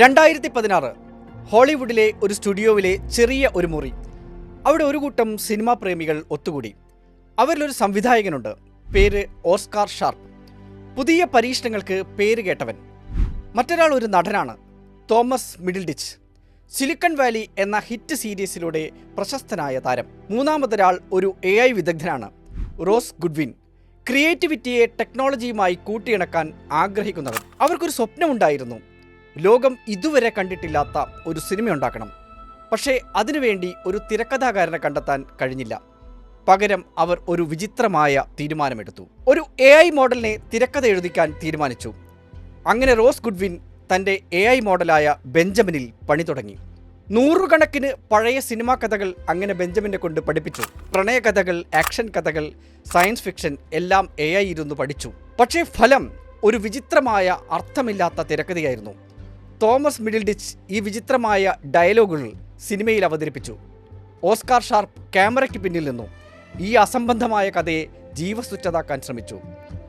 രണ്ടായിരത്തി പതിനാറ് ഹോളിവുഡിലെ ഒരു സ്റ്റുഡിയോയിലെ ചെറിയ ഒരു മുറി. അവിടെ ഒരു കൂട്ടം സിനിമാ പ്രേമികൾ ഒത്തുകൂടി. അവരിലൊരു സംവിധായകനുണ്ട്. പേര് ഓസ്കാർ ഷാർപ്പ്. പുതിയ പരീക്ഷണങ്ങൾക്ക് പേര് കേട്ടവൻ. മറ്റൊരാൾ ഒരു നടനാണ് തോമസ് മിഡിൽഡിച്ച്. സിലിക്കൺ വാലി എന്ന ഹിറ്റ് സീരീസിലൂടെ പ്രശസ്തനായ താരം. മൂന്നാമതൊരാൾ ഒരു എ ഐ വിദഗ്ധനാണ് റോസ് ഗുഡ്വിൻ. ക്രിയേറ്റിവിറ്റിയെ ടെക്നോളജിയുമായി കൂട്ടിയിണക്കാൻ ആഗ്രഹിക്കുന്നവർ അവർക്കൊരു സ്വപ്നമുണ്ടായിരുന്നു. ലോകം ഇതുവരെ കണ്ടിട്ടില്ലാത്ത ഒരു സിനിമ ഉണ്ടാക്കണം. പക്ഷേ അതിനുവേണ്ടി ഒരു തിരക്കഥാകാരനെ കണ്ടെത്താൻ കഴിഞ്ഞില്ല. പകരം അവർ ഒരു വിചിത്രമായ തീരുമാനമെടുത്തു. ഒരു എ ഐ മോഡലിനെ തിരക്കഥ എഴുതിക്കാൻ തീരുമാനിച്ചു. അങ്ങനെ റോസ് ഗുഡ്വിൻ തന്റെ എ ഐ മോഡലായ ബെഞ്ചമിനിൽ പണി തുടങ്ങി. നൂറുകണക്കിന് പഴയ സിനിമാ കഥകൾ അങ്ങനെ ബെഞ്ചമിനെ കൊണ്ട് പഠിപ്പിച്ചു. പ്രണയകഥകൾ ആക്ഷൻ കഥകൾ സയൻസ് ഫിക്ഷൻ എല്ലാം എ ഐ ഇരുന്ന് പഠിച്ചു. പക്ഷേ ഫലം ഒരു വിചിത്രമായ അർത്ഥമില്ലാത്ത തിരക്കഥയായിരുന്നു. തോമസ് മിഡിൽഡിച്ച് ഈ വിചിത്രമായ ഡയലോഗുകൾ സിനിമയിൽ അവതരിപ്പിച്ചു. ഓസ്കാർ ഷാർപ്പ് ക്യാമറയ്ക്ക് പിന്നിൽ നിന്നു. ഈ അസംബന്ധമായ കഥയെ ജീവസുറ്റതാക്കാൻ ശ്രമിച്ചു.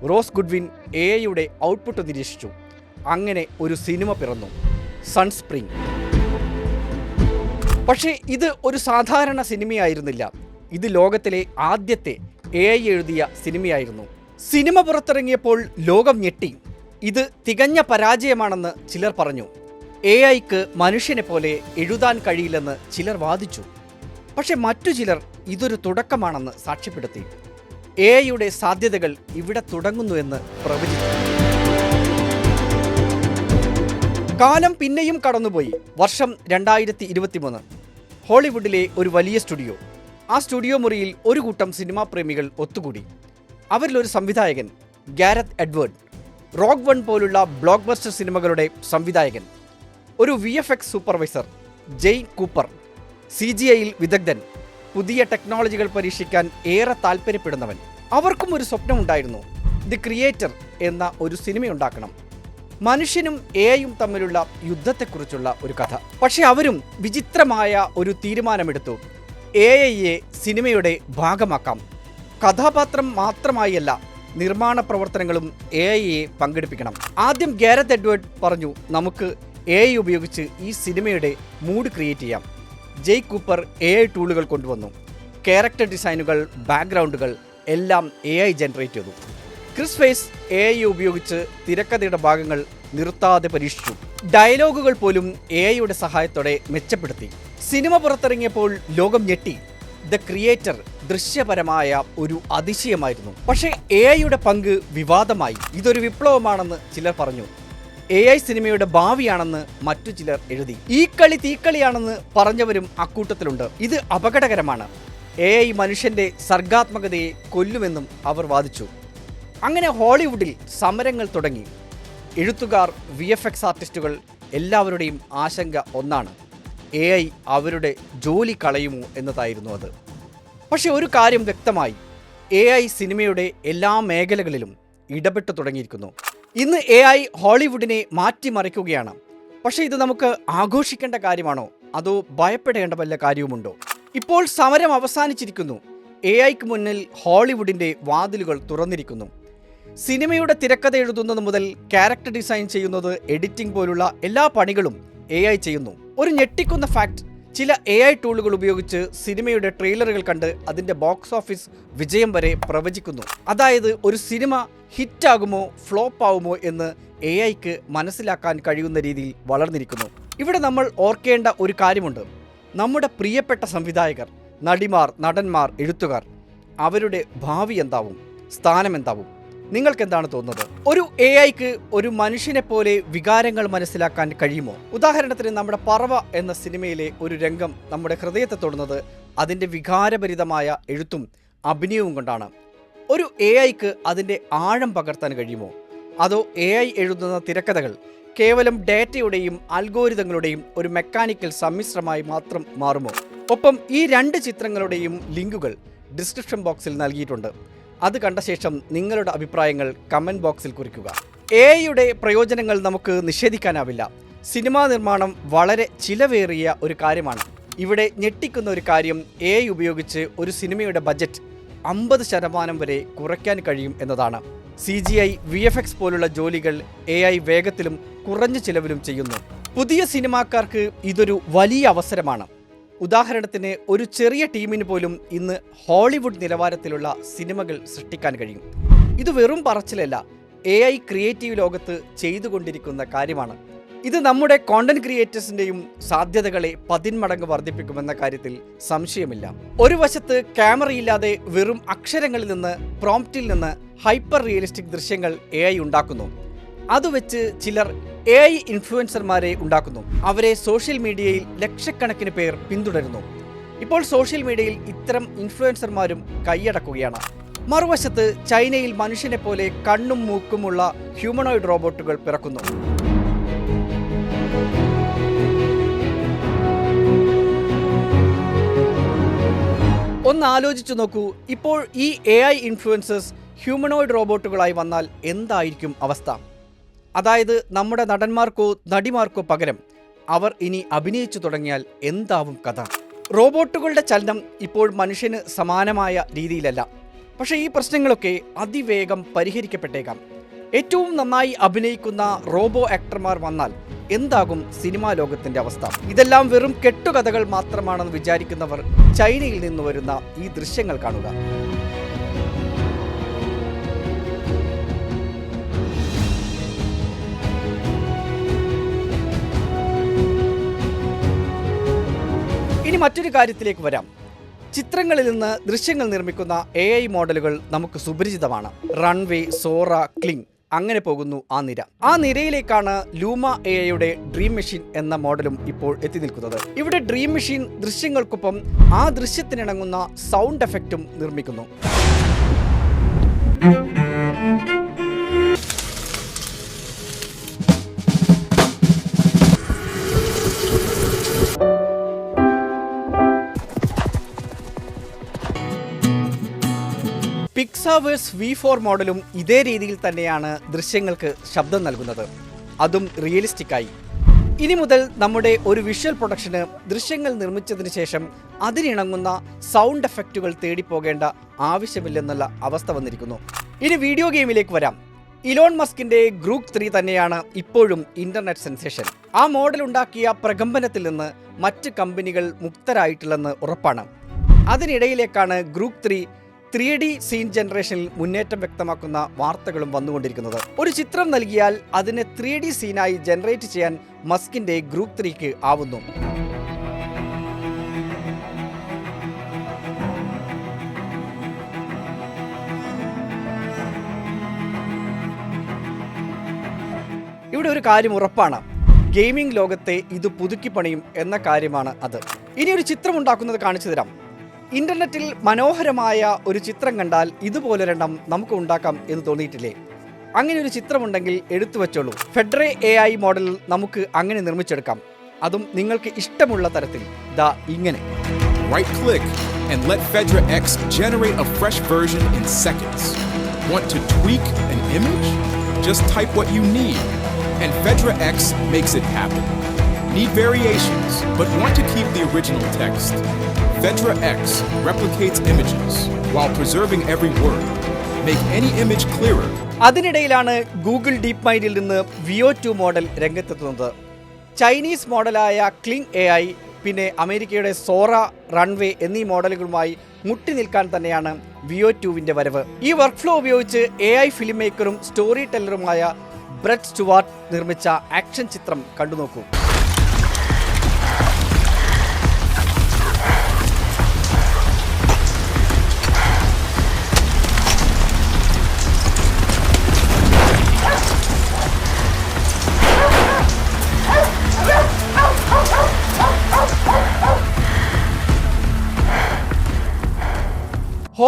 റോസ് ഗുഡ്വിൻ എ ഐയുടെ ഔട്ട്പുട്ട് നിരീക്ഷിച്ചു. അങ്ങനെ ഒരു സിനിമ പിറന്നു. സൺസ്പ്രിംഗ് പക്ഷേ ഇത് ഒരു സാധാരണ സിനിമയായിരുന്നില്ല. ഇത് ലോകത്തിലെ ആദ്യത്തെ എ ഐ എഴുതിയ സിനിമയായിരുന്നു. സിനിമ പുറത്തിറങ്ങിയപ്പോൾ ലോകം ഞെട്ടി. ഇത് തികഞ്ഞ പരാജയമാണെന്ന് ചിലർ പറഞ്ഞു. എ ഐക്ക് മനുഷ്യനെ പോലെ എഴുതാൻ കഴിയില്ലെന്ന് ചിലർ വാദിച്ചു. പക്ഷെ മറ്റു ചിലർ ഇതൊരു തുടക്കമാണെന്ന് സാക്ഷ്യപ്പെടുത്തി. എ ഐയുടെ സാധ്യതകൾ ഇവിടെ തുടങ്ങുന്നു എന്ന് പ്രവചിച്ചു. കാലം പിന്നെയും കടന്നുപോയി. വർഷം രണ്ടായിരത്തി ഇരുപത്തിമൂന്ന് ഹോളിവുഡിലെ ഒരു വലിയ സ്റ്റുഡിയോ. ആ സ്റ്റുഡിയോ മുറിയിൽ ഒരു കൂട്ടം സിനിമാ പ്രേമികൾ ഒത്തുകൂടി. അവരിലൊരു സംവിധായകൻ ഗാരത്ത് എഡ്വേർഡ്. റോക്ക് വൺ പോലുള്ള ബ്ലോക്ക് ബസ്റ്റർ സിനിമകളുടെ സംവിധായകൻ. ഒരു V F X supervisor Jay Cooper C G ഐയിൽ വിദഗ്ധൻ പുതിയ ടെക്നോളജികൾ പരീക്ഷിക്കാൻ ഏറെ താല്പര്യപ്പെടുന്നവൻ. അവർക്കും ഒരു സ്വപ്നമുണ്ടായിരുന്നു. ദി ക്രിയേറ്റർ എന്ന ഒരു സിനിമയുണ്ടാക്കണം. മനുഷ്യനും എ ഐയും തമ്മിലുള്ള യുദ്ധത്തെക്കുറിച്ചുള്ള ഒരു കഥ. പക്ഷെ അവരും വിചിത്രമായ ഒരു തീരുമാനമെടുത്തു. എ ഐയെ സിനിമയുടെ ഭാഗമാക്കാം. കഥാപാത്രം മാത്രമായല്ല നിർമ്മാണ പ്രവർത്തനങ്ങളും എ ഐയെ പങ്കെടുപ്പിക്കണം. ആദ്യം ഗാരത്ത് എഡ്വേർഡ് പറഞ്ഞു നമുക്ക് എ ഐ ഉപയോഗിച്ച് ഈ സിനിമയുടെ മൂഡ് ക്രിയേറ്റ് ചെയ്യാം. ജെയ് കൂപ്പർ എ ഐ ടൂളുകൾ കൊണ്ടുവന്നു. ക്യാരക്ടർ ഡിസൈനുകൾ ബാക്ക്ഗ്രൗണ്ടുകൾ എല്ലാം എ ഐ ജനറേറ്റ് ചെയ്തു. ക്രിസ് ഫേസ് എ ഐ ഉപയോഗിച്ച് തിരക്കഥയുടെ ഭാഗങ്ങൾ നിർത്താതെ പരീക്ഷിച്ചു. ഡയലോഗുകൾ പോലും എ ഐയുടെ സഹായത്തോടെ മെച്ചപ്പെടുത്തി. സിനിമ പുറത്തിറങ്ങിയപ്പോൾ ലോകം ഞെട്ടി. ദ ക്രിയേറ്റർ ദൃശ്യപരമായ ഒരു അതിശയമായിരുന്നു. പക്ഷേ എ ഐയുടെ പങ്ക് വിവാദമായി. ഇതൊരു വിപ്ലവമാണെന്ന് ചിലർ പറഞ്ഞു. എ ഐ സിനിമയുടെ ഭാവിയാണെന്ന് മറ്റു ചിലർ എഴുതി. ഈ കളി തീക്കളിയാണെന്ന് പറഞ്ഞവരും അക്കൂട്ടത്തിലുണ്ട്. ഇത് അപകടകരമാണ്. എ ഐ മനുഷ്യന്റെ സർഗാത്മകതയെ കൊല്ലുമെന്നും അവർ വാദിച്ചു. അങ്ങനെ ഹോളിവുഡിൽ സമരങ്ങൾ തുടങ്ങി. എഴുത്തുകാർ വി എഫ് എക്സ് ആർട്ടിസ്റ്റുകൾ എല്ലാവരുടെയും ആശങ്ക ഒന്നാണ്. എ ഐ അവരുടെ ജോലി കളയുമോ എന്നതായിരുന്നു അത്. പക്ഷേ ഒരു കാര്യം വ്യക്തമായി. എ ഐ സിനിമയുടെ എല്ലാ മേഖലകളിലും ഇടപെട്ടു തുടങ്ങിയിരിക്കുന്നു. ഇന്ന് എ ഐ ഹോളിവുഡിനെ മാറ്റിമറിക്കുകയാണ്. പക്ഷേ ഇത് നമുക്ക് ആഘോഷിക്കേണ്ട കാര്യമാണോ? അതോ ഭയപ്പെടേണ്ട വല്ല കാര്യവുമുണ്ടോ? ഇപ്പോൾ സമരം അവസാനിച്ചിരിക്കുന്നു. എ ഐക്ക് മുന്നിൽ ഹോളിവുഡിന്റെ വാതിലുകൾ തുറന്നിരിക്കുന്നു. സിനിമയുടെ തിരക്കഥ എഴുതുന്നത് മുതൽ ക്യാരക്ടർ ഡിസൈൻ ചെയ്യുന്നത് എഡിറ്റിംഗ് പോലുള്ള എല്ലാ പണികളും എ ഐ ചെയ്യുന്നു. ഒരു ഞെട്ടിക്കുന്ന ഫാക്ട് ചില എ ഐ ടൂളുകൾ ഉപയോഗിച്ച് സിനിമയുടെ ട്രെയിലറുകൾ കണ്ട് അതിന്റെ ബോക്സ് ഓഫീസ് വിജയം വരെ പ്രവചിക്കുന്നു. അതായത് ഒരു സിനിമ ഹിറ്റാകുമോ ഫ്ലോപ്പ് ആകുമോ എന്ന് എ ഐക്ക് മനസ്സിലാക്കാൻ കഴിയുന്ന രീതിയിൽ വളർന്നിരിക്കുന്നു. ഇവിടെ നമ്മൾ ഓർക്കേണ്ട ഒരു കാര്യമുണ്ട്. നമ്മുടെ പ്രിയപ്പെട്ട സംവിധായകർ നടിമാർ നടന്മാർ എഴുത്തുകാർ അവരുടെ ഭാവി എന്താവും സ്ഥാനം എന്താവും? നിങ്ങൾക്ക് എന്താണ് തോന്നുന്നത്? ഒരു എ ഐക്ക് ഒരു മനുഷ്യനെ പോലെ വികാരങ്ങൾ മനസ്സിലാക്കാൻ കഴിയുമോ? ഉദാഹരണത്തിന് നമ്മുടെ പറവ എന്ന സിനിമയിലെ ഒരു രംഗം നമ്മുടെ ഹൃദയത്തെ തൊടുന്നത് അതിന്റെ വികാരഭരിതമായ എഴുത്തും അഭിനയവും കൊണ്ടാണ്. ഒരു എ ഐക്ക് അതിന്റെ ആഴം പകർത്താൻ കഴിയുമോ? അതോ എ ഐ എഴുതുന്ന തിരക്കഥകൾ കേവലം ഡേറ്റയുടെയും അൽഗോരിതങ്ങളുടെയും ഒരു മെക്കാനിക്കൽ സമ്മിശ്രമായി മാത്രം മാറുമോ? ഒപ്പം ഈ രണ്ട് ചിത്രങ്ങളുടെയും ലിങ്കുകൾ ഡിസ്ക്രിപ്ഷൻ ബോക്സിൽ നൽകിയിട്ടുണ്ട്. അത് കണ്ട ശേഷം നിങ്ങളുടെ അഭിപ്രായങ്ങൾ കമന്റ് ബോക്സിൽ കുറിക്കുക. എ ഐയുടെ പ്രയോജനങ്ങൾ നമുക്ക് നിഷേധിക്കാനാവില്ല. സിനിമാ നിർമ്മാണം വളരെ ചിലവേറിയ ഒരു കാര്യമാണ്. ഇവിടെ ഞെട്ടിക്കുന്ന ഒരു കാര്യം എ ഐ ഉപയോഗിച്ച് ഒരു സിനിമയുടെ ബജറ്റ് അമ്പത് ശതമാനം വരെ കുറയ്ക്കാൻ കഴിയും എന്നതാണ്. C G I V F X പോലുള്ള ജോലികൾ എ ഐ വേഗത്തിലും കുറഞ്ഞ ചിലവിലും ചെയ്യുന്നു. പുതിയ സിനിമാക്കാർക്ക് ഇതൊരു വലിയ അവസരമാണ്. ഉദാഹരണത്തിന് ഒരു ചെറിയ ടീമിന് പോലും ഇന്ന് ഹോളിവുഡ് നിലവാരത്തിലുള്ള സിനിമകൾ സൃഷ്ടിക്കാൻ കഴിയും. ഇത് വെറും പറച്ചിലല്ല എ ഐ ക്രിയേറ്റീവ് ലോകത്ത് ചെയ്തുകൊണ്ടിരിക്കുന്ന കാര്യമാണ്. ഇത് നമ്മുടെ കോണ്ടന്റ് ക്രിയേറ്റേഴ്സിന്റെയും സാധ്യതകളെ പതിന്മടങ്ങ് വർദ്ധിപ്പിക്കുമെന്ന കാര്യത്തിൽ സംശയമില്ല. ഒരു വശത്ത് ക്യാമറയില്ലാതെ വെറും അക്ഷരങ്ങളിൽ നിന്ന് പ്രോംപ്റ്റിൽ നിന്ന് ഹൈപ്പർ റിയലിസ്റ്റിക് ദൃശ്യങ്ങൾ എ ഉണ്ടാക്കുന്നു. അത് വെച്ച് ചിലർ എ ഐ ഇൻഫ്ലുവൻസർമാരെ ഉണ്ടാക്കുന്നു. അവരെ സോഷ്യൽ മീഡിയയിൽ ലക്ഷക്കണക്കിന് പേർ പിന്തുടരുന്നു. ഇപ്പോൾ സോഷ്യൽ മീഡിയയിൽ ഇത്തരം ഇൻഫ്ലുവൻസർമാരും കൈയടക്കുകയാണ്. മറുവശത്ത് ചൈനയിൽ മനുഷ്യനെ പോലെ കണ്ണും മൂക്കുമുള്ള ഹ്യൂമനോയിഡ് റോബോട്ടുകൾ പിറക്കുന്നു. ഒന്ന് ആലോചിച്ചു നോക്കൂ ഇപ്പോൾ ഈ എ ഐ ഇൻഫ്ലുവൻസേഴ്സ് ഹ്യൂമനോയിഡ് റോബോട്ടുകളായി വന്നാൽ എന്തായിരിക്കും അവസ്ഥ? അതായത് നമ്മുടെ നടന്മാർക്കോ നടിമാർക്കോ പകരം അവർ ഇനി അഭിനയിച്ചു തുടങ്ങിയാൽ എന്താവും കഥ? റോബോട്ടുകളുടെ ചലനം ഇപ്പോൾ മനുഷ്യന് സമാനമായ രീതിയിലല്ല. പക്ഷേ ഈ പ്രശ്നങ്ങളൊക്കെ അതിവേഗം പരിഹരിക്കപ്പെട്ടേക്കാം. ഏറ്റവും നന്നായി അഭിനയിക്കുന്ന റോബോ ആക്ടർമാർ വന്നാൽ എന്താകും സിനിമാ ലോകത്തിന്റെ അവസ്ഥ? ഇതെല്ലാം വെറും കെട്ടുകഥകൾ മാത്രമാണെന്ന് വിചാരിക്കുന്നവർ ചൈനയിൽ നിന്ന് വരുന്ന ഈ ദൃശ്യങ്ങൾ കാണുക. മറ്റൊരു കാര്യത്തിലേക്ക് വരാം. ചിത്രങ്ങളിൽ നിന്ന് ദൃശ്യങ്ങൾ നിർമ്മിക്കുന്ന എ ഐ മോഡലുകൾ നമുക്ക് സുപരിചിതമാണ്. റൺവേ സോറ ക്ലിങ് അങ്ങനെ പോകുന്നു ആ നിര. ആ നിരയിലേക്കാണ് ലൂമ എ ഐയുടെ ഡ്രീം മെഷീൻ എന്ന മോഡലും ഇപ്പോൾ എത്തി നിൽക്കുന്നത്. ഇവിടെ ഡ്രീം മെഷീൻ ദൃശ്യങ്ങൾക്കൊപ്പം ആ ദൃശ്യത്തിനിണങ്ങുന്ന സൗണ്ട് എഫക്റ്റും നിർമ്മിക്കുന്നു. പിക്സാവേഴ്സ് വി ഫോർ മോഡലും ഇതേ രീതിയിൽ തന്നെയാണ് ദൃശ്യങ്ങൾക്ക് ശബ്ദം നൽകുന്നത്. അതും റിയലിസ്റ്റിക്കായി ഇനി മുതൽ നമ്മുടെ ഒരു വിഷ്വൽ പ്രൊഡക്ഷന് ദൃശ്യങ്ങൾ നിർമ്മിച്ചതിന് ശേഷം അതിനിണങ്ങുന്ന സൗണ്ട് എഫക്റ്റുകൾ തേടിപ്പോകേണ്ട ആവശ്യമില്ലെന്നുള്ള അവസ്ഥ വന്നിരിക്കുന്നു. ഇനി വീഡിയോ ഗെയിമിലേക്ക് വരാം. ഇലോൺ മസ്കിന്റെ ഗ്രൂപ്പ് ത്രീ തന്നെയാണ് ഇപ്പോഴും ഇന്റർനെറ്റ് സെൻസേഷൻ ആ മോഡൽ ഉണ്ടാക്കിയ പ്രകമ്പനത്തിൽ നിന്ന് മറ്റ് കമ്പനികൾ മുക്തരായിട്ടില്ലെന്ന് ഉറപ്പാണ്. അതിനിടയിലേക്കാണ് group three three D scene ജനറേഷനിൽ മുന്നേറ്റം വ്യക്തമാക്കുന്ന വാർത്തകളും വന്നുകൊണ്ടിരിക്കുന്നത്. ഒരു ചിത്രം നൽകിയാൽ അതിനെ ത്രീ ഡി സീനായി ജനറേറ്റ് ചെയ്യാൻ മസ്കിന്റെ ഗ്രൂപ്പ് ത്രീക്ക് ആവുന്നു. ഇവിടെ ഒരു കാര്യം ഉറപ്പാണ്. ഗെയിമിംഗ് ലോകത്തെ ഇത് പുതുക്കിപ്പണിയും എന്ന കാര്യമാണ് അത്. ഇനി ഒരു ചിത്രം ഉണ്ടാക്കുന്നത് കാണിച്ചു തരാം. ഇന്റർനെറ്റിൽ മനോഹരമായ ഒരു ചിത്രം കണ്ടാൽ ഇതുപോലൊരെണ്ണം നമുക്ക് ഉണ്ടാക്കാം എന്ന് തോന്നിയിട്ടില്ലേ അങ്ങനെ ഒരു ചിത്രമുണ്ടെങ്കിൽ എടുത്തു വെച്ചോളൂ ഫെഡറെ എ ഐ മോഡൽ നമുക്ക് അങ്ങനെ നിർമ്മിച്ചെടുക്കാം അതും നിങ്ങൾക്ക് ഇഷ്ടമുള്ള തരത്തിൽ ദാ ഇങ്ങനെ Right click and let Fedra X generate a fresh version in seconds. Want to tweak an image? Just type what you need, and Fedra X makes it happen. Need variations, but want to keep the original text? Fedra X replicates images while preserving every word. Make any image clearer അതിനിടയിലാണ് Google deep മൈൻഡിൽ നിന്ന് Veo two model രംഗത്തെത്തുന്നത് Chinese മോഡലായ Kling A I പിന്നെ അമേരിക്കയുടെ സോറ runway എന്നീ മോഡലുകളുമായി മുട്ടി നിൽക്കാൻ തന്നെയാണ് വിയോ ടുവിന്റെ വരവ് ഈ വർക്ക് ഫ്ലോ ഉപയോഗിച്ച് എ ഐ ഫിലിം മേക്കറും സ്റ്റോറി ടെല്ലറുമായ ബ്രെഡ് സ്റ്റുവാർട്ട് നിർമ്മിച്ച ആക്ഷൻ ചിത്രം കണ്ടു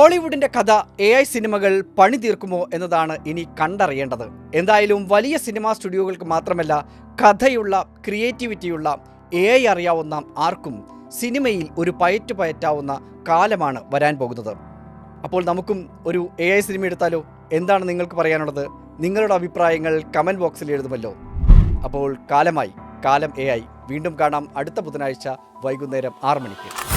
നോക്കൂ ഹോളിവുഡിന്റെ കഥ എ ഐ സിനിമകൾ പണി തീർക്കുമോ എന്നതാണ് ഇനി കണ്ടറിയേണ്ടത്. എന്തായാലും വലിയ സിനിമാ സ്റ്റുഡിയോകൾക്ക് മാത്രമല്ല കഥയുള്ള ക്രിയേറ്റിവിറ്റിയുള്ള എ ഐ അറിയാവുന്ന ആർക്കും സിനിമയിൽ ഒരു പയറ്റു പയറ്റാവുന്ന കാലമാണ് വരാൻ പോകുന്നത്. അപ്പോൾ നമുക്കും ഒരു എ ഐ സിനിമ എടുത്താലോ? എന്താണ് നിങ്ങൾക്ക് പറയാനുള്ളത്? നിങ്ങളുടെ അഭിപ്രായങ്ങൾ കമന്റ് ബോക്സിൽ എഴുതുമല്ലോ. അപ്പോൾ കാലമായി കാലം എ വീണ്ടും കാണാം അടുത്ത ബുധനാഴ്ച വൈകുന്നേരം ആറ് മണിക്ക്.